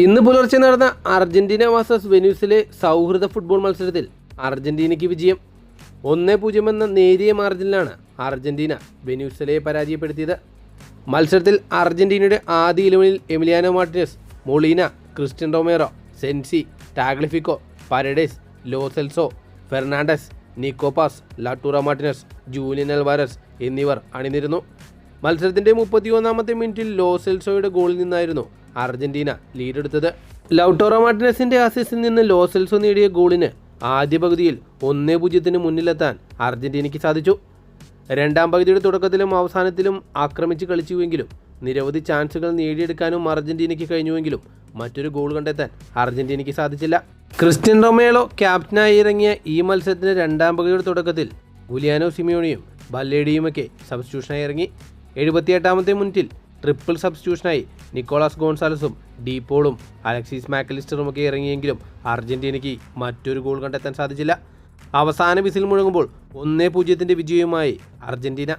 ഇന്ന് പുലർച്ചെ നടന്ന അർജന്റീന വേഴ്സസ് വെനീസിലെ സൗഹൃദ ഫുട്ബോൾ മത്സരത്തിൽ അർജന്റീനയ്ക്ക് വിജയം. ഒന്നേ പൂജ്യം എന്ന നേരിയ മാർജിനിലാണ് അർജന്റീന വെനീസിലെ പരാജയപ്പെടുത്തിയത്. മത്സരത്തിൽ അർജന്റീനയുടെ ആദ്യ ഇലവനിൽ Emiliano Martinez Molina Cristian Romero Senesi Tagliafico Paredes Lo Celso Fernandez Nico Paz Lautaro Martinez Julian Alvarez എന്നിവർ അണിനിരുന്നു. മത്സരത്തിന്റെ മുപ്പത്തിയൊന്നാമത്തെ മിനിറ്റിൽ ലോസെൽസോയുടെ ഗോളിൽ നിന്നായിരുന്നു അർജന്റീന ലീഡെടുത്തത്. ലൗട്ടോറോ മാർട്ടിനസിന്റെ അസിസ്റ്റിൽ നിന്ന് ലോസെൽസോ നേടിയ ഗോളിന് ആദ്യ പകുതിയിൽ ഒന്നേ പൂജ്യത്തിന് മുന്നിലെത്താൻ അർജന്റീനയ്ക്ക് സാധിച്ചു. രണ്ടാം പകുതിയുടെ തുടക്കത്തിലും അവസാനത്തിലും ആക്രമിച്ച് കളിച്ചുവെങ്കിലും നിരവധി ചാൻസുകൾ നേടിയെടുക്കാനും അർജന്റീനയ്ക്ക് കഴിഞ്ഞുവെങ്കിലും മറ്റൊരു ഗോൾ കണ്ടെത്താൻ അർജന്റീനയ്ക്ക് സാധിച്ചില്ല. ക്രിസ്ത്യൻ റൊമേളോ ക്യാപ്റ്റനായി ഇറങ്ങിയ ഈ മത്സരത്തിന്റെ രണ്ടാം പകുതിയുടെ തുടക്കത്തിൽ ഗുലിയാനോ സിമിയോണിയും ബല്ലേഡിയുമൊക്കെ സബ്സ്റ്റിറ്റ്യൂഷനായി ഇറങ്ങി. എഴുപത്തിയെട്ടാമത്തെ മിനിറ്റിൽ ട്രിപ്പിൾ സബ്സ്റ്റിറ്റ്യൂഷനായി നിക്കോളാസ് ഗോൺസാലസും ഡീപോളും അലക്സിസ് മാക്കലിസ്റ്ററും ഒക്കെ ഇറങ്ങിയെങ്കിലും അർജന്റീനയ്ക്ക് മറ്റൊരു ഗോൾ കണ്ടെത്താൻ സാധിച്ചില്ല. അവസാന വിസിൽ മുഴങ്ങുമ്പോൾ ഒന്നേ പൂജ്യത്തിന്റെ വിജയവുമായി അർജന്റീന.